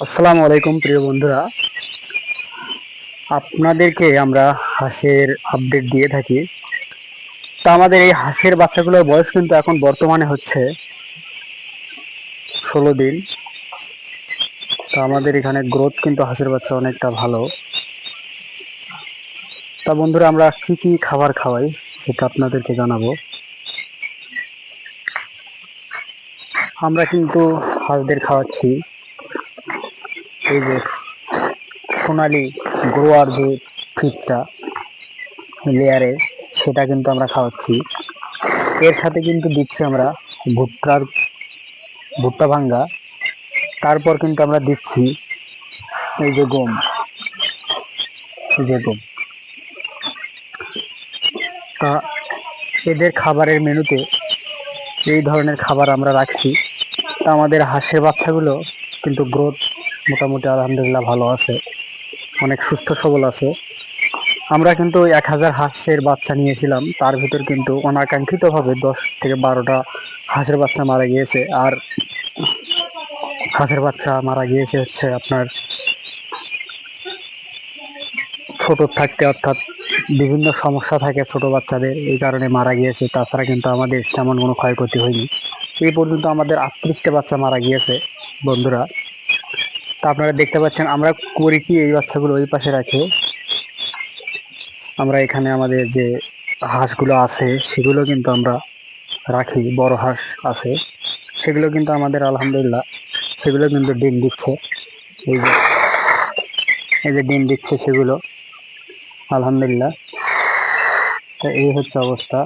আসসালামু আলাইকুম, প্রিয় বন্ধুরা। আপনাদেরকে আমরা হাঁসের আপডেট দিয়ে থাকি। তা আমাদের এই হাঁসের বাচ্চাগুলোর বয়স কিন্তু এখন বর্তমানে হচ্ছে ষোলো দিন। তা আমাদের এখানে গ্রোথ কিন্তু হাঁসের বাচ্চা অনেকটা ভালো। তা বন্ধুরা, আমরা কি কি খাবার খাওয়াই সেটা আপনাদেরকে জানাব। আমরা কিন্তু হাঁসদের খাওয়াচ্ছি। এই যে সোনালি গ্রোয়ার যে ফিডটা লেয়ারে সেটা কিন্তু আমরা খাওয়াচ্ছি। এর সাথে কিন্তু দিচ্ছি আমরা ভুট্টার ভুট্টা ভাঙ্গা। তারপর কিন্তু আমরা দিচ্ছি এই যে গম। এই যে গম। তা এদের খাবারের মেনুতে এই ধরনের খাবার আমরা রাখছি। তা আমাদের হাঁসের বাচ্চাগুলো কিন্তু গ্রোথ মোটামুটি আলহামদুলিল্লাহ ভালো আছে। অনেক সুস্থ, সবল আছে। আমরা কিন্তু এক হাজার হাঁসের বাচ্চা নিয়েছিলাম। তার ভিতর কিন্তু অনাকাঙ্ক্ষিতভাবে দশ থেকে বারোটা হাঁসের বাচ্চা মারা গিয়েছে। আর হাঁসের বাচ্চা মারা গিয়েছে হচ্ছে আপনার ছোট থাকতে অর্থাৎ বিভিন্ন সমস্যা থাকে ছোট বাচ্চাদের। এই কারণে মারা গিয়েছে। তাছাড়া কিন্তু আমাদের তেমন কোনো ক্ষয়ক্ষতি হয়নি। এই পর্যন্ত আমাদের আটত্রিশটা বাচ্চা মারা গিয়েছে বন্ধুরা। তা আপনারা দেখতে পাচ্ছেন, আমরা করি কি এই বাচ্চাগুলো ওই পাশে রাখে। আমরা এখানে আমাদের যে হাঁসগুলো আছে, সেগুলো কিন্তু আমরা রাখি, বড় হাঁস আছে। সেগুলো কিন্তু আমাদের আলহামদুলিল্লাহ, সেগুলো কিন্তু ডিম দিচ্ছে। এই যে এই যে ডিম দিচ্ছে সেগুলো, আলহামদুলিল্লাহ। তো এই হচ্ছে অবস্থা।